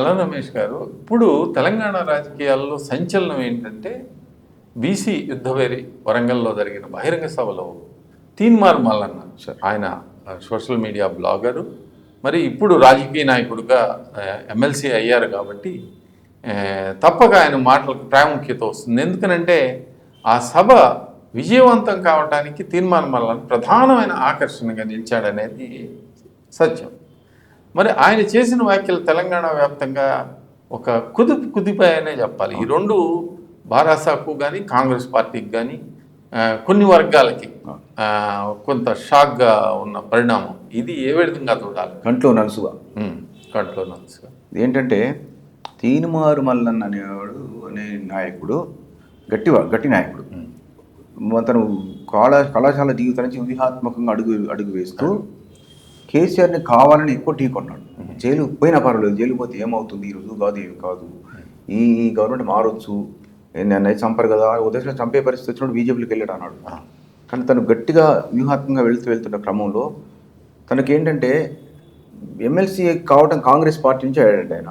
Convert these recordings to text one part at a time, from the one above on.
అలా రమేష్ గారు ఇప్పుడు తెలంగాణ రాజకీయాల్లో సంచలనం ఏంటంటే బీసీ యుద్ధవేరి వరంగల్లో జరిగిన బహిరంగ సభలో తీన్మార్ మల్లన్న ఆయన సోషల్ మీడియా బ్లాగరు మరి ఇప్పుడు రాజకీయ నాయకుడిగా ఎమ్మెల్సీ అయ్యారు కాబట్టి తప్పక ఆయన మాటలకు ప్రాముఖ్యత వస్తుంది. ఎందుకనంటే ఆ సభ విజయవంతం కావడానికి తీర్మానం మల్లన్న ప్రధానమైన ఆకర్షణగా నిలిచాడనేది సత్యం. మరి ఆయన చేసిన వ్యాఖ్యలు తెలంగాణ వ్యాప్తంగా ఒక కుదిపి కుదిపాయనే చెప్పాలి. ఈ రెండు బారాసాకు కానీ కాంగ్రెస్ పార్టీకి కానీ కొన్ని వర్గాలకి కొంత షాక్గా ఉన్న పరిణామం. ఇది ఏ విధంగా చూడాలి? కంట్లో నలుసుగా. కంట్లో నలుసుగా. ఏంటంటే తీనుమారు మల్లన్న అనేవాడు అనే నాయకుడు గట్టివా గట్టి నాయకుడు. అతను కళా కళాశాల జీవితం నుంచి వ్యూహాత్మకంగా అడుగు అడుగు వేస్తూ కేసీఆర్ని కావాలని ఎక్కువ టీ కొన్నాడు. జైలు పోయినా పర్వాలేదు. జైలు పోతే ఏమవుతుంది? ఈ రోజు కాదు ఏమి కాదు. ఈ ఈ గవర్నమెంట్ మారొచ్చు. నన్ను చంపరు కదా. ఉదయం చంపే పరిస్థితి వచ్చినప్పుడు బీజేపీకి వెళ్ళాడు అన్నాడు. కానీ తను గట్టిగా వ్యూహాత్మకంగా వెళ్తూ వెళ్తున్న క్రమంలో తనకేంటంటే ఎమ్మెల్సీ కావటం కాంగ్రెస్ పార్టీ నుంచి అయ్యాడు ఆయన.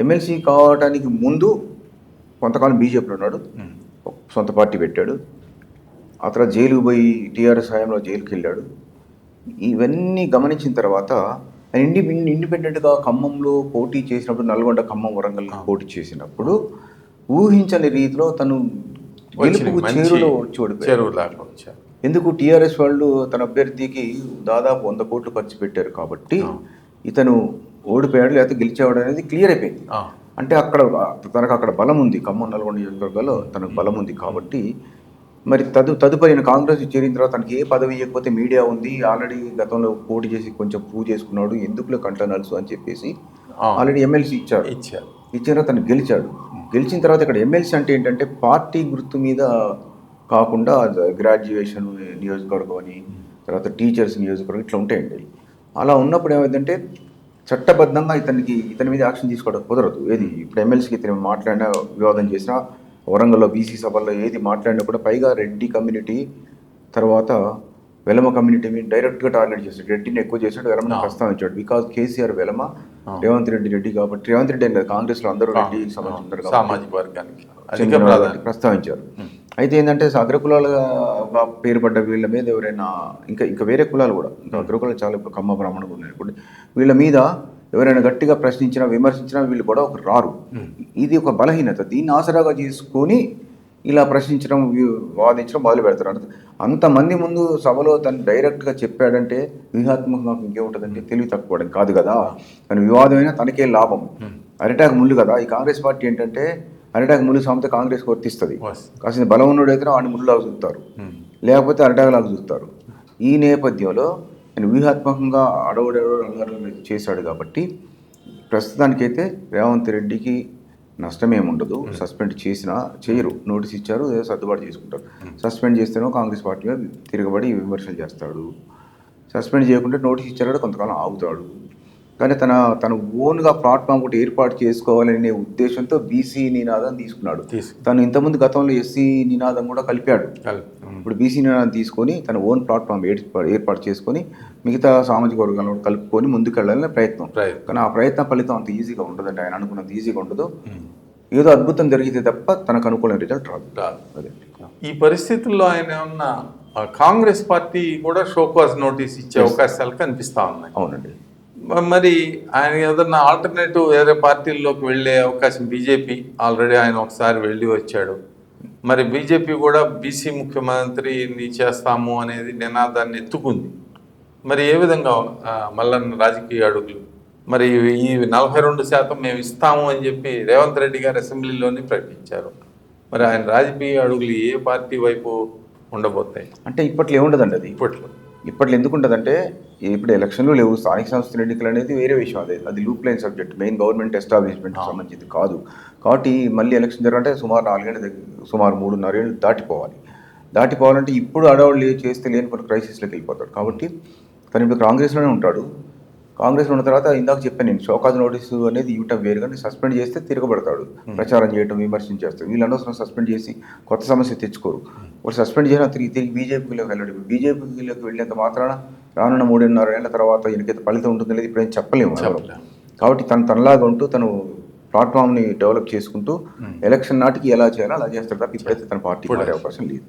ఎమ్మెల్సీ కావడానికి ముందు కొంతకాలం బీజేపీలో ఉన్నాడు. సొంత పార్టీ పెట్టాడు. ఆ తర్వాత జైలుకు పోయి టీఆర్ఎస్ హయాంలో జైలుకి వెళ్ళాడు ఇవన్నీ గమనించిన తర్వాత ఇండి ఇండిపెండెంట్గా ఖమ్మంలో పోటీ చేసినప్పుడు నల్గొండ ఖమ్మం వరంగల్ పోటీ చేసినప్పుడు ఊహించని రీతిలో తను గెలుపుకు చేరులో వచ్చి ఎందుకు టీఆర్ఎస్ వాళ్ళు తన అభ్యర్థికి దాదాపు వంద కోట్లు ఖర్చు పెట్టారు కాబట్టి ఇతను ఓడిపోయాడు లేకపోతే గెలిచేవాడు అనేది క్లియర్ అయిపోయింది. అంటే అక్కడ తనకు అక్కడ బలం ఉంది. ఖమ్మం నల్గొండ నియోజకవర్గాల్లో తనకు బలం ఉంది కాబట్టి మరి తదు తదుపరి ఈయన కాంగ్రెస్ చేరిన తర్వాత తనకి ఏ పదవి ఇవ్వకపోతే మీడియా ఉంది ఆల్రెడీ గతంలో పోటీ చేసి కొంచెం ప్రూవ్ చేసుకున్నాడు ఎందుకులో కంట నలుసు అని చెప్పేసి. ఆల్రెడీ ఎమ్మెల్సీ ఇచ్చాడు. ఇచ్చారు. ఇచ్చిన తర్వాత తను గెలిచాడు. గెలిచిన తర్వాత ఇక్కడ ఎమ్మెల్సీ అంటే ఏంటంటే పార్టీ గుర్తు మీద కాకుండా గ్రాడ్యుయేషన్ నియోజకవర్గం అని తర్వాత టీచర్స్ నియోజకవర్గం ఇట్లా ఉంటాయండి. అలా ఉన్నప్పుడు ఏమైందంటే చట్టబద్ధంగా ఇతనికి ఇతని మీద యాక్షన్ తీసుకోవడం కుదరదు. ఏది? ఇప్పుడు ఎమ్మెల్సీకి ఇతను మాట్లాడినా వివాదం చేసినా వరంగల్లో బీసీ సభల్లో ఏది మాట్లాడినా కూడా పైగా రెడ్డి కమ్యూనిటీ తర్వాత వెలమ కమ్యూనిటీ మీద డైరెక్ట్గా టార్గెట్ చేస్తాడు రెడ్డిని ఎక్కువ చేసాడు వెలమని ప్రస్తావించాడు బికాజ్ కేసీఆర్ వెలమ రేవంత్ రెడ్డి రెడ్డి కాబట్టి రేవంత్ రెడ్డి అని కాదు కాంగ్రెస్లో అందరూ రెడ్డి సామాజిక వర్గానికి ప్రస్తావించారు అయితే ఏంటంటే అగ్రకులాలుగా పేరు పడ్డ వీళ్ళ మీద ఎవరైనా ఇంకా ఇంకా వేరే కులాలు కూడా ఇంకా అగ్రకులాలు చాలా ఇప్పుడు కమ్మ బ్రాహ్మణులు ఉన్నాయి వీళ్ళ మీద ఎవరైనా గట్టిగా ప్రశ్నించినా విమర్శించినా వీళ్ళు కూడా ఒక రారు ఇది ఒక బలహీనత. దీన్ని ఆసరాగా చేసుకొని ఇలా ప్రశ్నించడం వాదించడం మొదలు పెడతారు అంటే. అంతమంది ముందు సభలో తను డైరెక్ట్గా చెప్పాడంటే వ్యూహాత్మకంగా ఇంకేముంటుందంటే తెలివి తక్కువడం కాదు కదా. కానీ వివాదమైనా తనకే లాభం. అరిటాకు ముళ్ళు కదా. ఈ కాంగ్రెస్ పార్టీ ఏంటంటే అరిటాకు ముళ్ళు సామెత కాంగ్రెస్ వర్తిస్తుంది. కాసిన బలం ఉన్నోడు అయితే వాడిని ముళ్ళలాగా చూస్తారు. ఉమ్, లేకపోతే అరిటాకులాగా చూస్తారు. ఈ నేపథ్యంలో ఆయన వ్యూహాత్మకంగా అడవుడెవడో అల్లర్లు చేశాడు కాబట్టి ప్రస్తుతానికైతే రేవంత్ రెడ్డికి నష్టమేముండదు. సస్పెండ్ చేసినా చేయరు. నోటీస్ ఇచ్చారు సర్దుబాటు చేసుకుంటారు. సస్పెండ్ చేస్తేనో కాంగ్రెస్ పార్టీ మీద తిరగబడి విమర్శలు చేస్తాడు. సస్పెండ్ చేయకుంటే నోటీస్ ఇచ్చారు కొంతకాలం ఆగుతాడు. కానీ తన తన ఓన్గా ప్లాట్ఫామ్ ఒకటి ఏర్పాటు చేసుకోవాలనే ఉద్దేశంతో బీసీ నినాదం తీసుకున్నాడు. తీసుకు తను ఇంతకుముందు గతంలో ఎస్సీ నినాదం కూడా కలిపాడు. ఇప్పుడు బీసీ నినాదం తీసుకొని తన ఓన్ ప్లాట్ఫామ్ ఏర్పాటు చేసుకొని మిగతా సామాజిక వర్గాలను కలుపుకొని ముందుకెళ్ళాలనే ప్రయత్నం. ప్రయత్నం. కానీ ఆ ప్రయత్నం ఫలితం అంత ఈజీగా ఉండదండి. ఆయన అనుకున్నంత ఈజీగా ఉండదు. ఏదో అద్భుతం జరిగితే తప్ప తనకు అనుకూలమైన రిజల్ట్ రాదు. రాదు. అదే. ఈ పరిస్థితుల్లో ఆయన ఆ, కాంగ్రెస్ పార్టీ కూడా షోకాజ్ నోటీస్ ఇచ్చే అవకాశాలు కనిపిస్తా ఉన్నాయి. అవునండి. మరి ఆయన ఏదన్నా ఆల్టర్నేటివ్ వేరే పార్టీల్లోకి వెళ్ళే అవకాశం బీజేపీ ఆల్రెడీ ఆయన ఒకసారి వెళ్ళి వచ్చాడు. మరి బీజేపీ కూడా బీసీ ముఖ్యమంత్రిని చేస్తాము అనేది నినాదాన్ని ఎత్తుకుంది. మరి ఏ విధంగా మల్లన్న రాజకీయ అడుగులు? మరి ఈ నలభై రెండు శాతం మేము ఇస్తాము అని చెప్పి రేవంత్ రెడ్డి గారు అసెంబ్లీలోనే ప్రకటించారు. మరి ఆయన రాజకీయ అడుగులు ఏ పార్టీ వైపు ఉండబోతాయి? అంటే ఇప్పట్లో ఏముండదండి అది? ఇప్పట్లో. ఇప్పట్లో ఎందుకు ఉంటుందంటే ఇప్పుడు ఎలక్షన్లు లేవు స్థానిక సంస్థల ఎన్నికలు అనేది వేరే విషయం అదే. అది loop line subject main government establishment సంబంధించింది కాదు. కాబట్టి మళ్ళీ ఎలక్షన్ జరగాలంటే సుమారు నాలుగేళ్ళు దగ్గర సుమారు మూడున్నర ఏళ్ళు దాటిపోవాలి. దాటిపోవాలంటే ఇప్పుడు అడవాళ్ళు చేస్తే లేని కొన్ని క్రైసిస్లోకి వెళ్ళిపోతాడు. కాబట్టి తను ఇప్పుడు కాంగ్రెస్లోనే ఉంటాడు. కాంగ్రెస్లో ఉన్న తర్వాత ఇందాక చెప్పాను నేను షోకాజ్ నోటీసు అనేది ఇవ్వటం వేరు కానీ సస్పెండ్ చేస్తే తిరగబడతాడు. ప్రచారం చేయటం విమర్శించేస్తాడు. వీళ్ళు అనవసరం సస్పెండ్ చేసి కొత్త సమస్య తెచ్చుకోరు. వాళ్ళు సస్పెండ్ చేసినా తిరిగి తిరిగి బీజేపీలోకి వెళ్ళాడు బీజేపీలోకి వెళ్ళేంత మాత్రాన రానున్న మూడున్నర ఏళ్ళ తర్వాత ఈయనకైతే ఫలితం ఉంటుంది లేదు ఇప్పుడు ఏం చెప్పలేము. కాబట్టి తను తనలాగా ఉంటూ తను ప్లాట్ఫామ్ని డెవలప్ చేసుకుంటూ ఎలక్షన్ నాటికి ఎలా చేయాలో అలా చేస్తాడు తప్ప ఇప్పుడైతే తన పార్టీ అవకాశం లేదు.